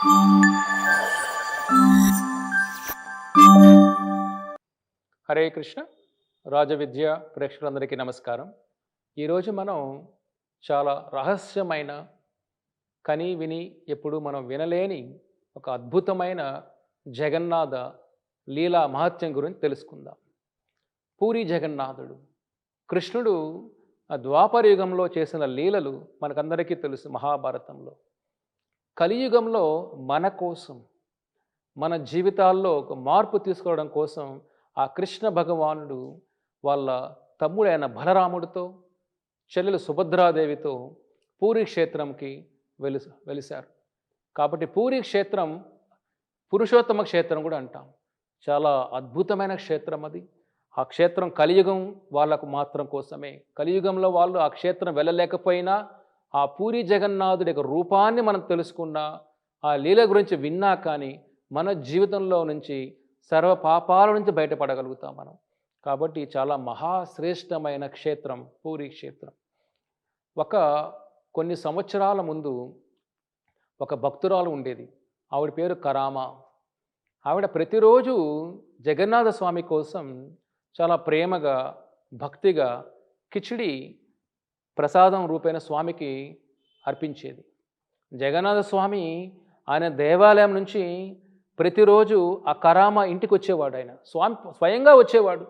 హరే కృష్ణ రాజవిద్య ప్రేక్షకులందరికీ నమస్కారం. ఈరోజు మనం చాలా రహస్యమైన కని విని ఎప్పుడు మనం వినలేని ఒక అద్భుతమైన జగన్నాథ లీలా మహత్యం గురించి తెలుసుకుందాం. పూరి జగన్నాథుడు కృష్ణుడు ఆ ద్వాపర యుగంలో చేసిన లీలలు మనకందరికీ తెలుసు మహాభారతంలో. కలియుగంలో మన కోసం మన జీవితాల్లో ఒక మార్పు తీసుకోవడం కోసం ఆ కృష్ణ భగవానుడు వాళ్ళ తమ్ముడైన బలరాముడితో చెల్లెలు సుభద్రాదేవితో పూరి క్షేత్రంకి వెలి వెలిశారు. కాబట్టి పూరి క్షేత్రం పురుషోత్తమ క్షేత్రం కూడా అంటాం. చాలా అద్భుతమైన క్షేత్రం అది. ఆ క్షేత్రం కలియుగం వాళ్ళకు మాత్రం కోసమే. కలియుగంలో వాళ్ళు ఆ క్షేత్రం వెళ్ళలేకపోయినా ఆ పూరి జగన్నాథుడి యొక్క రూపాన్ని మనం తెలుసుకున్నా ఆ లీల గురించి విన్నా కానీ మన జీవితంలో నుంచి సర్వ పాపాల నుంచి బయటపడగలుగుతాం మనం. కాబట్టి చాలా మహాశ్రేష్టమైన క్షేత్రం పూరి క్షేత్రం. ఒక కొన్ని సంవత్సరాల ముందు ఒక భక్తురాలు ఉండేది. ఆవిడ పేరు కరామా. ఆవిడ ప్రతిరోజు జగన్నాథ స్వామి కోసం చాలా ప్రేమగా భక్తిగా కిచిడి ప్రసాదం రూపైన స్వామికి అర్పించేది. జగన్నాథ స్వామి ఆయన దేవాలయం నుంచి ప్రతిరోజు ఆ కరామ ఇంటికి వచ్చేవాడు ఆయన. స్వామి స్వయంగా వచ్చేవాడు.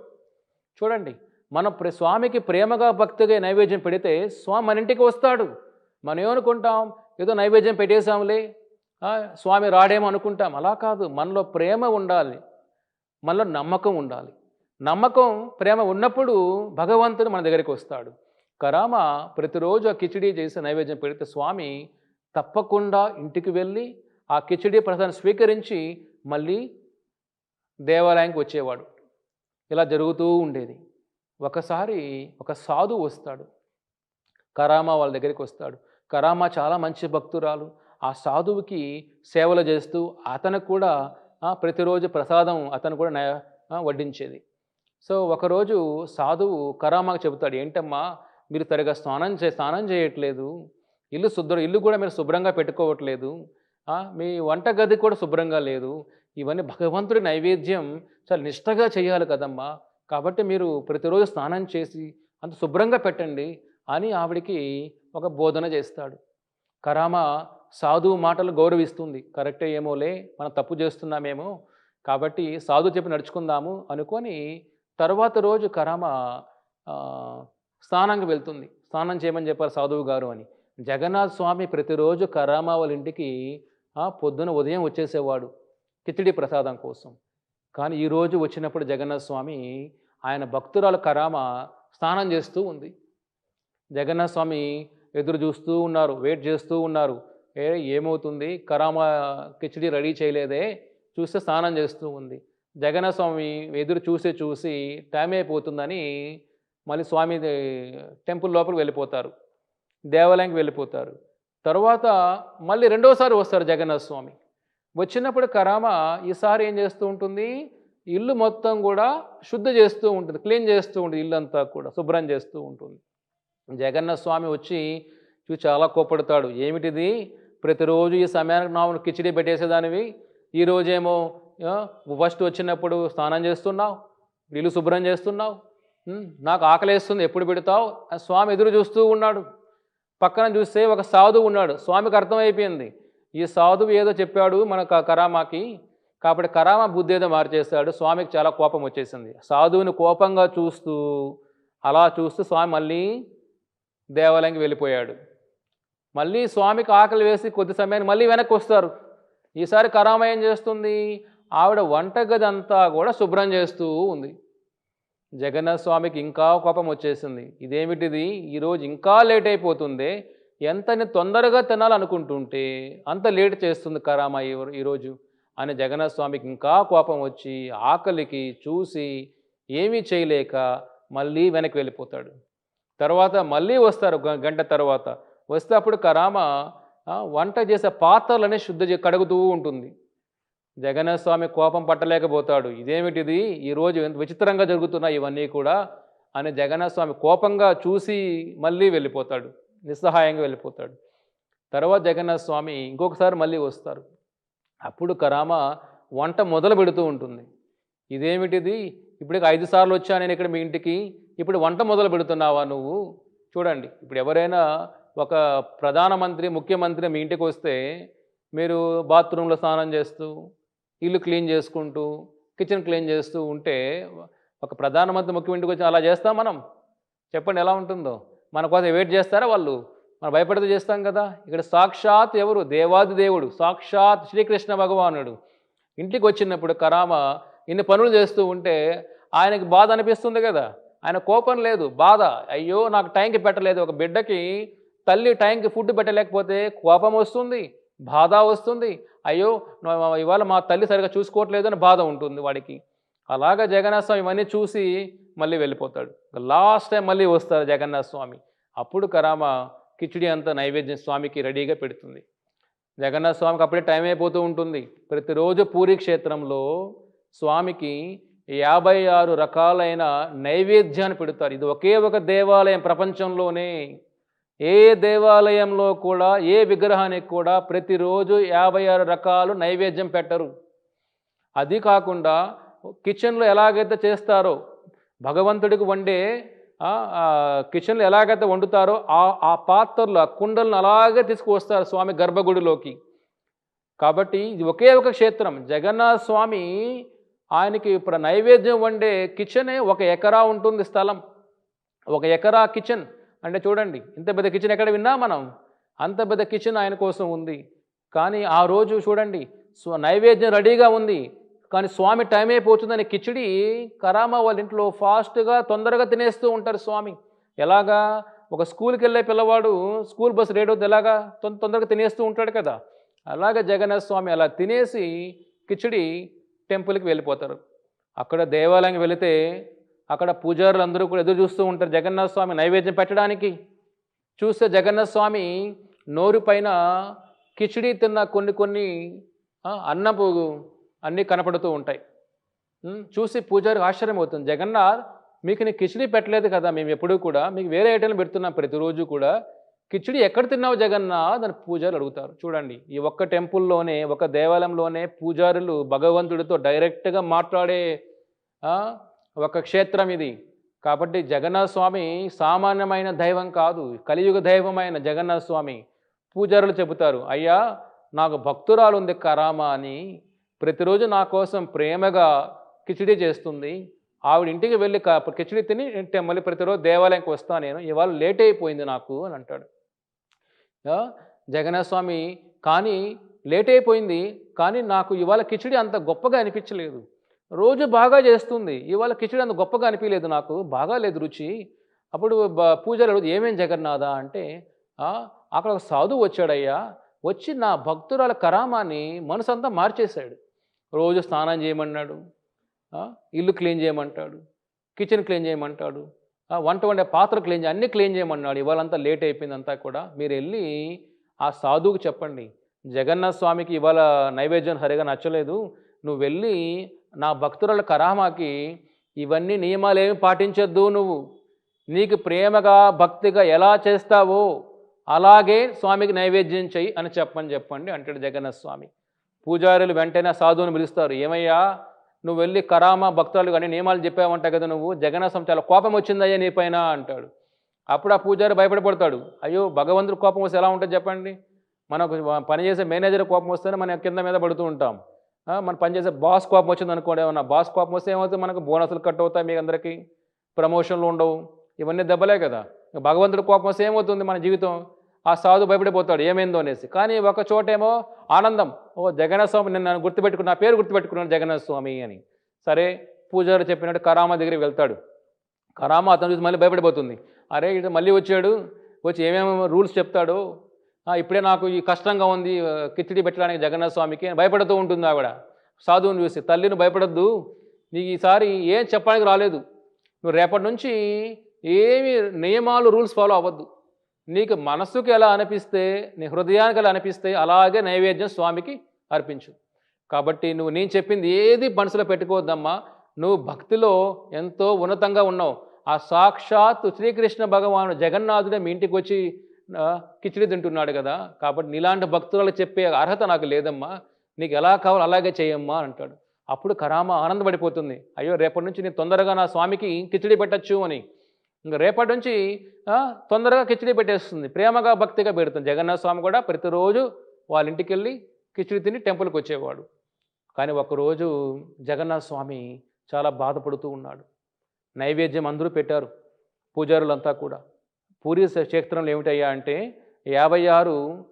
చూడండి మన ప్ర స్వామికి ప్రేమగా భక్తిగా నైవేద్యం పెడితే స్వామి మన ఇంటికి వస్తాడు. మనం ఏమనుకుంటాం? ఏదో నైవేద్యం పెట్టేశాంలే. స్వామి రాడేమో అనుకుంటాం. అలా కాదు. మనలో ప్రేమ ఉండాలి. మనలో నమ్మకం ఉండాలి. నమ్మకం ప్రేమ ఉన్నప్పుడు భగవంతుడు మన దగ్గరికి వస్తాడు. కరామ ప్రతిరోజు ఆ కిచిడి చేసి నైవేద్యం పెడితే స్వామి తప్పకుండా ఇంటికి వెళ్ళి ఆ కిచిడి ప్రసాదం స్వీకరించి మళ్ళీ దేవాలయానికి వచ్చేవాడు. ఇలా జరుగుతూ ఉండేది. ఒకసారి ఒక సాధు వస్తాడు. కరామ వాళ్ళ దగ్గరికి వస్తాడు. కరామ చాలా మంచి భక్తురాలు. ఆ సాధువుకి సేవలు చేస్తూ అతనికి కూడా ప్రతిరోజు ప్రసాదం అతను కూడా వడ్డించేది. సో ఒకరోజు సాధువు కరామాకు చెబుతాడు ఏంటమ్మా మీరు సరిగా స్నానం చే స్నానం చేయట్లేదు. ఇల్లు శుభ్ర ఇల్లు కూడా మీరు శుభ్రంగా పెట్టుకోవట్లేదు. మీ వంటగది కూడా శుభ్రంగా లేదు. ఇవన్నీ భగవంతుడి నైవేద్యం. చాలా నిష్టగా చేయాలి కదమ్మా. కాబట్టి మీరు ప్రతిరోజు స్నానం చేసి అంత శుభ్రంగా పెట్టండి అని ఆవిడికి ఒక బోధన చేస్తాడు. కరామ సాధువు మాటలు గౌరవిస్తుంది. కరెక్టే ఏమోలే మనం తప్పు చేస్తున్నామేమో. కాబట్టి సాధు చెప్పి నడుచుకుందాము అనుకొని తర్వాత రోజు కరామ స్నానంకి వెళ్తుంది. స్నానం చేయమని చెప్పారు సాధువు గారు అని. జగన్నాథ్ స్వామి ప్రతిరోజు కరామా వాళ్ళ ఇంటికి పొద్దున ఉదయం వచ్చేసేవాడు కిచిడి ప్రసాదం కోసం. కానీ ఈరోజు వచ్చినప్పుడు జగన్నాథ స్వామి ఆయన భక్తురాలు కరామ స్నానం చేస్తూ ఉంది. జగన్నాథ్ స్వామి ఎదురు చూస్తూ ఉన్నారు వెయిట్ చేస్తూ ఉన్నారు. ఏ ఏమవుతుంది? కరామ కిచిడి రెడీ చేయలేదే? చూస్తే స్నానం చేస్తూ ఉంది. జగన్నాథ స్వామి ఎదురు చూసి చూసి టైం అయిపోతుందని మళ్ళీ స్వామి టెంపుల్ లోపలికి వెళ్ళిపోతారు. దేవాలయానికి వెళ్ళిపోతారు. తర్వాత మళ్ళీ రెండోసారి వస్తారు జగన్నాథ స్వామి. వచ్చినప్పుడు కరామ ఈసారి ఏం చేస్తూ ఉంటుంది? ఇల్లు మొత్తం కూడా శుద్ధి చేస్తూ ఉంటుంది క్లీన్ చేస్తూ ఉంటుంది ఇల్లు అంతా కూడా శుభ్రం చేస్తూ ఉంటుంది. జగన్నాథ స్వామి వచ్చి చూసి చాలా కోపడతాడు ఏమిటిది? ప్రతిరోజు ఈ సమయానికి నా కిచిడి పెట్టేసేదానివి. ఈ రోజేమో ఫస్ట్ వచ్చినప్పుడు స్నానం చేస్తున్నావు ఇల్లు శుభ్రం చేస్తున్నావు. నాకు ఆకలేస్తుంది. ఎప్పుడు పెడతావు? ఆ స్వామి ఎదురు చూస్తూ ఉన్నాడు. పక్కన చూస్తే ఒక సాధువు ఉన్నాడు. స్వామికి అర్థమైపోయింది. ఈ సాధువు ఏదో చెప్పాడు మన కరామాకి. కాబట్టి కరామ బుద్ధి ఏదో మార్చేస్తాడు స్వామికి చాలా కోపం వచ్చేసింది. సాధువుని కోపంగా చూస్తూ అలా చూస్తూ స్వామి మళ్ళీ దేవాలయంకి వెళ్ళిపోయాడు. మళ్ళీ స్వామికి ఆకలి వేసి కొద్ది సమయానికి మళ్ళీ వెనక్కి వస్తారు. ఈసారి కరామ ఏం చేస్తుంది? ఆవిడ వంటగది అంతా కూడా శుభ్రం చేస్తూ ఉంది. జగన్నాథ స్వామికి ఇంకా కోపం వచ్చేసింది. ఇదేమిటిది? ఈరోజు ఇంకా లేట్ అయిపోతుంది? ఎంతని తొందరగా తినాలనుకుంటుంటే అంత లేట్ చేస్తుంది కరామ ఈ- ఈరోజు అని జగన్నాథ స్వామికి ఇంకా కోపం వచ్చి ఆకలికి చూసి ఏమీ చేయలేక మళ్ళీ వెనక్కి వెళ్ళిపోతాడు. తర్వాత మళ్ళీ వస్తారు గంట తర్వాత. వస్తే అప్పుడు కరామ వంట చేసే పాత్రలనే శుద్ధి కడుగుతూ ఉంటుంది. జగన్నాథ స్వామి కోపం పట్టలేకపోతాడు. ఇదేమిటిది? ఈరోజు ఎంత విచిత్రంగా జరుగుతున్నాయి ఇవన్నీ కూడా అని జగన్నాథ స్వామి కోపంగా చూసి మళ్ళీ వెళ్ళిపోతాడు. నిస్సహాయంగా వెళ్ళిపోతాడు. తర్వాత జగన్నాథ స్వామి ఇంకొకసారి మళ్ళీ వస్తారు. అప్పుడు కరామ వంట మొదలు పెడుతూ ఉంటుంది. ఇదేమిటిది? ఇప్పటికి ఐదు సార్లు వచ్చా నేను ఇక్కడ మీ ఇంటికి? ఇప్పుడు వంట మొదలు పెడుతున్నావా నువ్వు? చూడండి ఇప్పుడు ఎవరైనా ఒక ప్రధానమంత్రి ముఖ్యమంత్రి మీ ఇంటికి వస్తే మీరు బాత్రూంలో స్నానం చేస్తూ ఇల్లు క్లీన్ చేసుకుంటూ కిచెన్ క్లీన్ చేస్తూ ఉంటే ఒక ప్రధానమంత్రి ముఖ్యమంత్రికి వచ్చి అలా చేస్తాం మనం. చెప్పండి ఎలా ఉంటుందో? మన కోసం వెయిట్ చేస్తారా వాళ్ళు? మనం భయపడితే చేస్తాం కదా. ఇక్కడ సాక్షాత్ ఎవరు? దేవాది దేవుడు. సాక్షాత్ శ్రీకృష్ణ భగవానుడు. ఇంటికి వచ్చినప్పుడు కరామ ఇన్ని పనులు చేస్తూ ఉంటే ఆయనకి బాధ అనిపిస్తుంది కదా. ఆయన కోపం లేదు. బాధ. అయ్యో నాకు టైంకి పెట్టలేదు. ఒక బిడ్డకి తల్లి టైంకి ఫుడ్ పెట్టలేకపోతే కోపం వస్తుంది బాధ వస్తుంది. అయ్యో ఇవాళ మా తల్లి సరిగా చూసుకోవట్లేదు అని బాధ ఉంటుంది వాడికి. అలాగా జగన్నాథ స్వామి ఇవన్నీ చూసి మళ్ళీ వెళ్ళిపోతాడు. లాస్ట్ టైం మళ్ళీ వస్తారు జగన్నాథ స్వామి అప్పుడు కరామ కిచిడి అంతా నైవేద్యం స్వామికి రెడీగా పెడుతుంది. జగన్నాథ స్వామికి అప్పుడే టైం అయిపోతూ ఉంటుంది. ప్రతిరోజు పూరి క్షేత్రంలో స్వామికి యాభై ఆరు రకాలైన నైవేద్యాన్ని పెడతారు. ఇది ఒకే ఒక దేవాలయం ప్రపంచంలోనే. ఏ దేవాలయంలో కూడా ఏ విగ్రహానికి కూడా ప్రతిరోజు యాభై ఆరు రకాలు నైవేద్యం పెట్టరు. అది కాకుండా కిచెన్లో ఎలాగైతే చేస్తారో భగవంతుడికి వండే కిచెన్లో ఎలాగైతే వండుతారో ఆ ఆ పాత్రలు ఆ కుండలను అలాగే తీసుకువస్తారు స్వామి గర్భగుడిలోకి. కాబట్టి ఇది ఒకే ఒక క్షేత్రం. జగన్నాథ స్వామి ఆయనకి ఇప్పుడు నైవేద్యం వండే కిచెనే ఒక ఎకరా ఉంటుంది స్థలం. ఒక ఎకరా కిచెన్. అంటే చూడండి ఇంత పెద్ద కిచెన్ ఎక్కడ విన్నా మనం? అంత పెద్ద కిచెన్ ఆయన కోసం ఉంది. కానీ ఆ రోజు చూడండి స్వ నైవేద్యం రెడీగా ఉంది. కానీ స్వామి టైం అయిపోతుందని కిచిడి కరామా వాళ్ళ ఇంట్లో ఫాస్ట్గా తొందరగా తినేస్తూ ఉంటారు స్వామి. ఎలాగా? ఒక స్కూల్కి వెళ్ళే పిల్లవాడు స్కూల్ బస్సు రెడీ అవుతుంది ఎలాగా? తొందరగా తినేస్తూ ఉంటాడు కదా. అలాగే జగన్నాథ స్వామి అలా తినేసి కిచిడి టెంపుల్కి వెళ్ళిపోతారు. అక్కడ దేవాలయంకి వెళితే అక్కడ పూజారులు అందరూ కూడా ఎదురు చూస్తూ ఉంటారు జగన్నాథ స్వామి నైవేద్యం పెట్టడానికి. చూస్తే జగన్నాథ స్వామి నోరు పైన కిచిడి తిన్న కొన్ని కొన్ని అన్నపు అన్నీ కనపడుతూ ఉంటాయి. చూసి పూజారి ఆశ్చర్యం అవుతుంది జగన్నాథ్ మీకు నేను కిచిడి పెట్టలేదు కదా మేము ఎప్పుడూ కూడా మీకు వేరే ఐటెంలు పెడుతున్నాం ప్రతిరోజు కూడా. కిచిడి ఎక్కడ తిన్నావు జగన్నాథ్ అని పూజారులు అడుగుతారు. చూడండి ఈ ఒక్క టెంపుల్లోనే ఒక దేవాలయంలోనే పూజారులు భగవంతుడితో డైరెక్ట్గా మాట్లాడే ఒక క్షేత్రం ఇది. కాబట్టి జగన్నాథ స్వామి సామాన్యమైన దైవం కాదు. కలియుగ దైవమైన జగన్నాథ స్వామి పూజారులు చెబుతారు అయ్యా నాకు భక్తురాలు ఉంది కరామ అని ప్రతిరోజు నా కోసం ప్రేమగా కిచిడి చేస్తుంది. ఆవిడ ఇంటికి వెళ్ళి కిచిడి తిని మళ్ళీ ప్రతిరోజు దేవాలయంకి వస్తాను నేను. ఇవాళ లేట్ అయిపోయింది నాకు అని అంటాడు. జగన్నాథ స్వామి కానీ లేట్ అయిపోయింది. కానీ నాకు ఇవాళ కిచిడి అంత గొప్పగా అనిపించలేదు. రోజు బాగా చేస్తుంది. ఇవాళ కిచిడి అంత గొప్పగా అనిపించలేదు నాకు. బాగా లేదు రుచి. అప్పుడు పూజలు అడుగుతుంది ఏమేం జగన్నాథ? అంటే అక్కడ ఒక సాధువు వచ్చాడయ్యా. వచ్చి నా భక్తురాల కరామాన్ని మనసంతా మార్చేశాడు. రోజు స్నానం చేయమన్నాడు. ఇల్లు క్లీన్ చేయమంటాడు. కిచెన్ క్లీన్ చేయమంటాడు. వంట వండే పాత్ర క్లీన్ చేయ అన్నీ క్లీన్ చేయమన్నాడు. ఇవాళంతా లేట్ అయిపోయింది అంతా కూడా. మీరు వెళ్ళి ఆ సాధువుకి చెప్పండి. జగన్నాథ స్వామికి ఇవాళ నైవేద్యం సరిగా నచ్చలేదు. నువ్వు వెళ్ళి నా భక్తురాల కరామాకి ఇవన్నీ నియమాలు ఏమి పాటించొద్దు నువ్వు. నీకు ప్రేమగా భక్తిగా ఎలా చేస్తావో అలాగే స్వామికి నైవేద్యం చెయ్యి అని చెప్పని చెప్పండి అంటాడు జగన్నాథ స్వామి. పూజారులు వెంటనే సాధువుని పిలుస్తారు. ఏమయ్యా నువ్వు వెళ్ళి కరామ భక్తులు కానీ నియమాలు చెప్పావంట కదా నువ్వు. జగన్నాథ స్వామి చాలా కోపం వచ్చిందయ్యా నీ పైన అంటాడు. అప్పుడు ఆ పూజారి భయపడిపడతాడు అయ్యో భగవంతుడు కోపం వస్తే ఎలా ఉంటుంది చెప్పండి? మనకు పనిచేసే మేనేజర్ కోపం వస్తేనే మనం కింద మీద పడుతూ ఉంటాం. మన పనిచేసే బాస్ కోపం వచ్చింది అనుకోండి ఏమన్నా బాస్ కోపం వస్తే ఏమవుతుంది? మనకు బోనసులు కట్ అవుతాయి మీకు అందరికీ. ప్రమోషన్లు ఉండవు. ఇవన్నీ దెబ్బలే కదా. భగవంతుడి కోపం వస్తే ఏమవుతుంది మన జీవితం? ఆ సాధు భయపడిపోతాడు ఏమైందో అనేసి. కానీ ఒక చోటేమో ఆనందం. ఓ జగన్నాథ స్వామి నేను నన్ను గుర్తుపెట్టుకున్న నా పేరు గుర్తుపెట్టుకున్నాను జగన్నాథ స్వామి అని. సరే పూజారి చెప్పినట్టు కరామ దగ్గరికి వెళ్తాడు. కరామ అతను చూసి మళ్ళీ భయపడిపోతుంది. అరే ఇటు మళ్ళీ వచ్చాడు. వచ్చి ఏమేమి రూల్స్ చెప్తాడు. ఇప్పుడే నాకు ఈ కష్టంగా ఉంది కిచిడి పెట్టడానికి జగన్నాథ స్వామికి భయపడుతూ ఉంటుంది ఆవిడ. సాధువుని చూసి తల్లిని భయపడద్దు నీకు ఈసారి ఏం చెప్పడానికి రాలేదు. నువ్వు రేపటి నుంచి ఏమి నియమాలు రూల్స్ ఫాలో అవ్వద్దు. నీకు మనస్సుకి ఎలా అనిపిస్తే నీ హృదయానికి ఎలా అనిపిస్తే అలాగే నైవేద్యం స్వామికి అర్పించు. కాబట్టి నువ్వు నేను చెప్పింది ఏది మనసులో పెట్టుకోవద్దమ్మా. నువ్వు భక్తిలో ఎంతో ఉన్నతంగా ఉన్నావు. ఆ సాక్షాత్ శ్రీకృష్ణ భగవాను జగన్నాథుడే మీ ఇంటికి వచ్చి కిచిడి తింటున్నాడు కదా కాబట్టి నీలాంటి భక్తులకు చెప్పే అర్హత నాకు లేదమ్మా నీకు ఎలా కావాలో అలాగే చేయమ్మా అంటాడు. అప్పుడు కరామ ఆనందపడిపోతుంది. అయ్యో రేపటి నుంచి నేను తొందరగా నా స్వామికి కిచిడి పెట్టచ్చు అని. ఇంకా రేపటి నుంచి తొందరగా కిచిడి పెట్టేస్తుంది. ప్రేమగా భక్తిగా పెడుతుంది. జగన్నాథ స్వామి కూడా ప్రతిరోజు వాళ్ళ ఇంటికి వెళ్ళి కిచిడి తిని టెంపుల్కి వచ్చేవాడు. కానీ ఒకరోజు జగన్నాథ స్వామి చాలా బాధపడుతూ ఉన్నాడు. నైవేద్యం అందరూ పెట్టారు. పూజారులంతా కూడా. పూరి క్షేత్రంలో ఏమిటయ్యా అంటే యాభై ఆరు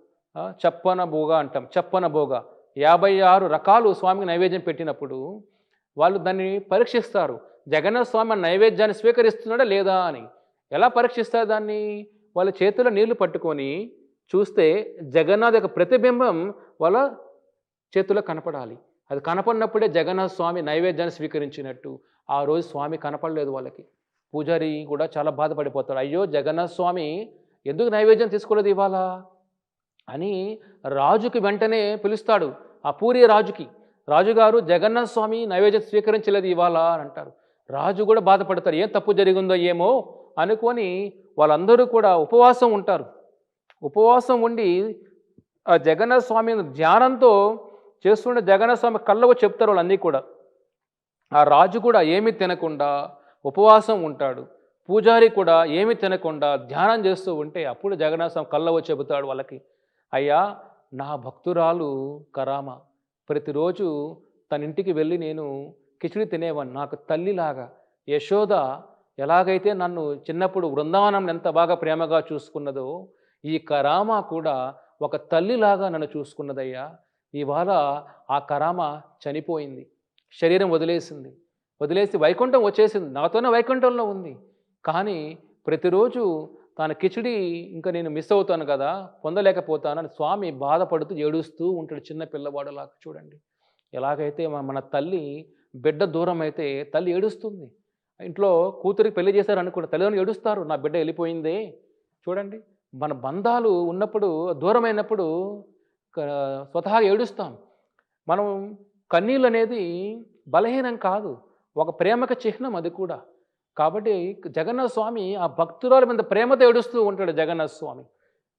చప్పన భోగ అంటాం చప్పన భోగ. యాభై ఆరు రకాలు స్వామికి నైవేద్యం పెట్టినప్పుడు వాళ్ళు దాన్ని పరీక్షిస్తారు. జగన్నాథ స్వామి నైవేద్యాన్ని స్వీకరిస్తున్నాడా లేదా అని. ఎలా పరీక్షిస్తారు దాన్ని? వాళ్ళ చేతిలో నీళ్ళు పట్టుకొని చూస్తే జగన్నాథ్ యొక్క ప్రతిబింబం వాళ్ళ చేతిలో కనపడాలి. అది కనపడినప్పుడే జగన్నాథ స్వామి నైవేద్యాన్ని స్వీకరించినట్టు. ఆ రోజు స్వామి కనపడలేదు వాళ్ళకి. పూజారి కూడా చాలా బాధపడిపోతాడు. అయ్యో జగన్నాథ స్వామి ఎందుకు నైవేద్యం తీసుకోలేదు ఇవాళ? అని రాజుకి వెంటనే పిలుస్తాడు ఆ పూరి రాజుకి. రాజుగారు జగన్నాథ స్వామి నైవేద్యం స్వీకరించలేదు ఇవాళ అని అంటారు. రాజు కూడా బాధపడతారు ఏం తప్పు జరిగిందో ఏమో అనుకొని వాళ్ళందరూ కూడా ఉపవాసం ఉంటారు. ఉపవాసం ఉండి ఆ జగన్నాథ స్వామి ధ్యానంతో చేస్తుండే జగన్నాథ స్వామి కళ్ళకు చెప్తారు వాళ్ళన్నీ కూడా. ఆ రాజు కూడా ఏమీ తినకుండా ఉపవాసం ఉంటాడు. పూజారి కూడా ఏమి తినకుండా ధ్యానం చేస్తూ ఉంటే అప్పుడు జగన్నాథం కళ్ళవో చెబుతాడు వాళ్ళకి అయ్యా నా భక్తురాలు కరామ. ప్రతిరోజు తన ఇంటికి వెళ్ళి నేను కిచిడి తినేవాను నాకు తల్లిలాగా. యశోద ఎలాగైతే నన్ను చిన్నప్పుడు బృందావనం ఎంత బాగా ప్రేమగా చూసుకున్నదో ఈ కరామ కూడా ఒక తల్లిలాగా నన్ను చూసుకున్నదయ్యా. ఇవాళ ఆ కరామ చనిపోయింది. శరీరం వదిలేసింది. వదిలేసి వైకుంఠం వచ్చేసింది. నాతోనే వైకుంఠంలో ఉంది. కానీ ప్రతిరోజు తన కిచిడి ఇంకా నేను మిస్ అవుతాను కదా పొందలేకపోతానని స్వామి బాధపడుతూ ఏడుస్తూ ఉంటాడు చిన్న పిల్లవాడులాగా చూడండి. ఎలాగైతే మన మన తల్లి బిడ్డ దూరం అయితే తల్లి ఏడుస్తుంది. ఇంట్లో కూతురికి పెళ్ళి చేశారు అనుకుంటే తల్లిదండ్రులు ఏడుస్తారు నా బిడ్డ వెళ్ళిపోయిందే. చూడండి మన బంధాలు ఉన్నప్పుడు దూరమైనప్పుడు స్వతహాగా ఏడుస్తాం. మనం కన్నీళ్ళు అనేది బలహీనం కాదు. ఒక ప్రేమక చిహ్నం అది కూడా. కాబట్టి జగన్నాథ స్వామి ఆ భక్తురాల మీద ప్రేమతో ఏడుస్తూ ఉంటాడు జగన్నాథ స్వామి.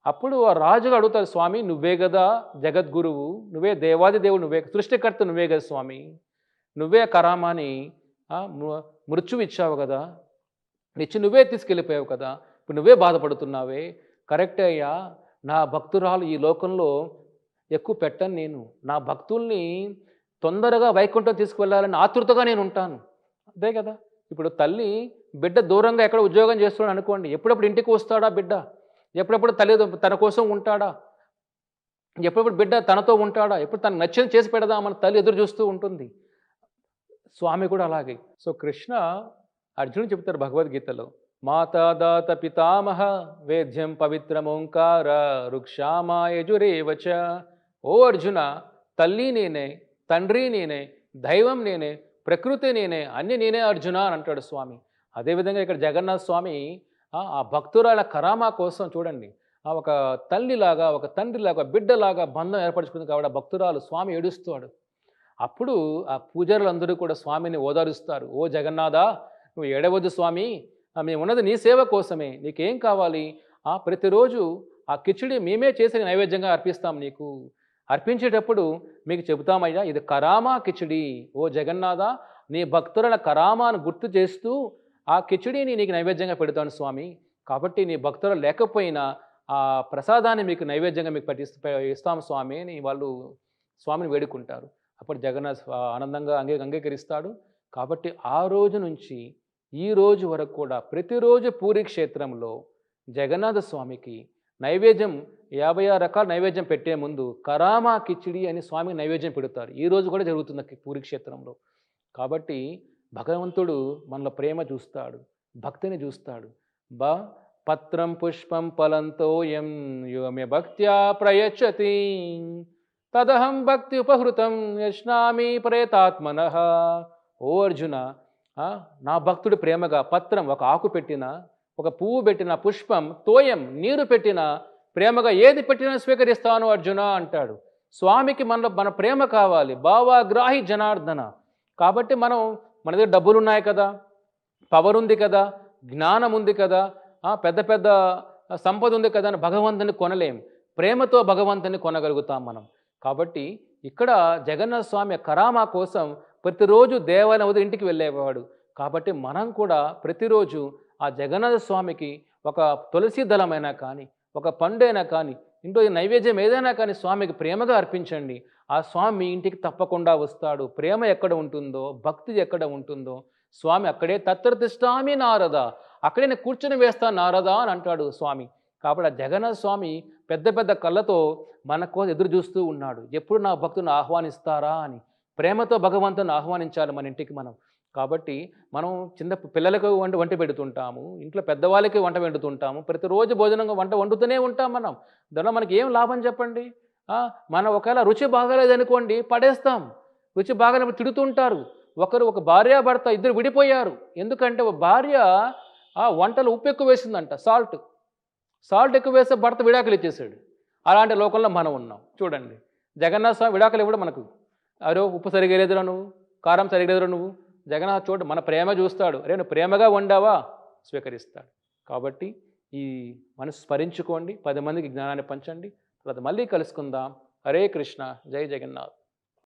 అప్పుడు ఆ రాజుగా అడుగుతాడు స్వామి నువ్వే కదా జగద్గురువు నువ్వే దేవాది దేవుడు నువ్వే సృష్టికర్త నువ్వే కదా స్వామి. నువ్వే కరామాని మృత్యువు ఇచ్చావు కదా. నిచ్చి నువ్వే తీసుకెళ్ళిపోయావు కదా. ఇప్పుడు నువ్వే బాధపడుతున్నావే. కరెక్టే అయ్యా. నా భక్తురాలు ఈ లోకంలో ఎక్కువ పెట్టను నేను. నా భక్తుల్ని తొందరగా వైకుంఠం తీసుకువెళ్ళాలని ఆతృతగా నేను ఉంటాను. అదే కదా. ఇప్పుడు తల్లి బిడ్డ దూరంగా ఎక్కడ ఉద్యోగం చేస్తున్నాడు అనుకోండి ఎప్పుడప్పుడు ఇంటికి వస్తాడా బిడ్డ? ఎప్పుడప్పుడు తల్లి తన కోసం ఉంటాడా? ఎప్పుడప్పుడు బిడ్డ తనతో ఉంటాడా? ఎప్పుడు తనకు నచ్చింది చేసి పెడదామని తల్లి ఎదురు చూస్తూ ఉంటుంది. స్వామి కూడా అలాగే. సో కృష్ణ అర్జునుడు చెప్తారు భగవద్గీతలో మాతాదాత పితామహ వేద్యం పవిత్రమోంకార వృక్షామాయజురేవచ ఓ అర్జున తల్లి నేనే తండ్రి నేనే దైవం నేనే ప్రకృతి నేనే అన్ని నేనే అర్జున అని అంటాడు స్వామి. అదేవిధంగా ఇక్కడ జగన్నాథ స్వామి ఆ భక్తురాల కరామా కోసం చూడండి. ఆ ఒక తల్లిలాగా ఒక తండ్రిలాగా బిడ్డలాగా బంధం ఏర్పరచుకుంది కాబట్టి ఆ భక్తురాలు స్వామి ఏడుస్తాడు. అప్పుడు ఆ పూజారులందరూ కూడా స్వామిని ఓదారుస్తారు. ఓ జగన్నాథ నువ్వు ఏడవద్దు స్వామి. ఆ, మేము ఉన్నది నీ సేవ కోసమే. నీకేం కావాలి? ఆ ప్రతిరోజు ఆ కిచిడి మేమే చేసిన నైవేద్యంగా అర్పిస్తాం నీకు. అర్పించేటప్పుడు మీకు చెబుతామయ్యా ఇది కరామా కిచిడి. ఓ జగన్నాథ నీ భక్తుల కరామాను గుర్తు చేస్తూ ఆ కిచిడిని నీకు నైవేద్యంగా పెడతాను స్వామి. కాబట్టి నీ భక్తులు లేకపోయినా ఆ ప్రసాదాన్ని మీకు నైవేద్యంగా మీకు పట్టిస్తూ ఇస్తాం స్వామి అని వాళ్ళు స్వామిని వేడుకుంటారు. అప్పుడు జగన్నాథ్ స్వా- ఆనందంగా అంగీ అంగీకరిస్తాడు. కాబట్టి ఆ రోజు నుంచి ఈ రోజు వరకు కూడా ప్రతిరోజు పూరి క్షేత్రంలో జగన్నాథ స్వామికి నైవేద్యం యాభై ఆరు రకాల నైవేద్యం పెట్టే ముందు కరామా కిచిడి అని స్వామికి నైవేద్యం పెడతారు. ఈ రోజు కూడా జరుగుతుంది పూరిక్షేత్రంలో. పూరి క్షేత్రంలో కాబట్టి భగవంతుడు మనలో ప్రేమ చూస్తాడు భక్తిని చూస్తాడు. బ పత్రం పుష్పం ఫలంతోయం యోమే భక్త్యా ప్రయచ్చతి. తదహం భక్తి ఉపహృతం యశ్నామి ప్రేతాత్మన. ఓ అర్జున నా భక్తుడు ప్రేమగా పత్రం ఒక ఆకు పెట్టిన ఒక పువ్వు పెట్టిన పుష్పం తోయం నీరు పెట్టిన ప్రేమగా ఏది పెట్టినా స్వీకరిస్తాను అర్జున అంటాడు. స్వామికి మనలో మన ప్రేమ కావాలి. భావాగ్రాహి జనార్దన. కాబట్టి మనం మన దగ్గర డబ్బులు ఉన్నాయి కదా. పవర్ ఉంది కదా. జ్ఞానం ఉంది కదా. పెద్ద పెద్ద సంపద ఉంది కదా అని భగవంతుని కొనలేం. ప్రేమతో భగవంతుని కొనగలుగుతాం మనం. కాబట్టి ఇక్కడ జగన్నాథ స్వామి కరామా కోసం ప్రతిరోజు దేవాలయం ఇంటికి వెళ్ళేవాడు. కాబట్టి మనం కూడా ప్రతిరోజు ఆ జగన్నాథ స్వామికి ఒక తులసి దళమైనా కానీ ఒక పండైనా కానీ ఇంట్లో నైవేద్యం ఏదైనా కానీ స్వామికి ప్రేమగా అర్పించండి. ఆ స్వామి ఇంటికి తప్పకుండా వస్తాడు. ప్రేమ ఎక్కడ ఉంటుందో భక్తి ఎక్కడ ఉంటుందో స్వామి అక్కడే తత్రతిష్టామి నారద. అక్కడే నేను కూర్చొని వేస్తా నారద అని అంటాడు స్వామి. కాబట్టి ఆ జగన్నాథ స్వామి పెద్ద పెద్ద కళ్ళతో మన కోసం ఎదురు చూస్తూ ఉన్నాడు. ఎప్పుడు నా భక్తుని ఆహ్వానిస్తారా అని. ప్రేమతో భగవంతుని ఆహ్వానించాలి మన ఇంటికి మనం. కాబట్టి మనం చిన్న పిల్లలకు వంట వంట పెడుతుంటాము ఇంట్లో పెద్దవాళ్ళకి వంట వండుతుంటాము ప్రతిరోజు భోజనంగా వంట వండుతూనే ఉంటాం మనం. దానిలో మనకి ఏం లాభం చెప్పండి? మనం ఒకవేళ రుచి బాగాలేదనుకోండి పడేస్తాం. రుచి బాగానే తిడుతుంటారు. ఒకరు ఒక భార్య భర్త ఇద్దరు విడిపోయారు. ఎందుకంటే ఒక భార్య ఆ వంటలు ఉప్పు ఎక్కువ వేసిందంట సాల్ట్. సాల్ట్ ఎక్కువ వేస్తే భర్త విడాకులు ఇచ్చేసాడు అలాంటి లోకంలో మనం ఉన్నాం. చూడండి. జగన్నాథ స్వామి విడాకులు ఇవ్వడం మనకు. అరే ఉప్పు సరిగా లేదురా నువ్వు? కారం సరిగా లేదురా నువ్వు? జగన్నాథ్ చోటు మన ప్రేమ చూస్తాడు. రేను ప్రేమగా వండావా స్వీకరిస్తాడు. కాబట్టి ఈ మనసు స్మరించుకోండి పది మందికి జ్ఞానాన్ని పంచండి. తర్వాత మళ్ళీ కలుసుకుందాం. హరే కృష్ణ. జై జగన్నాథ్.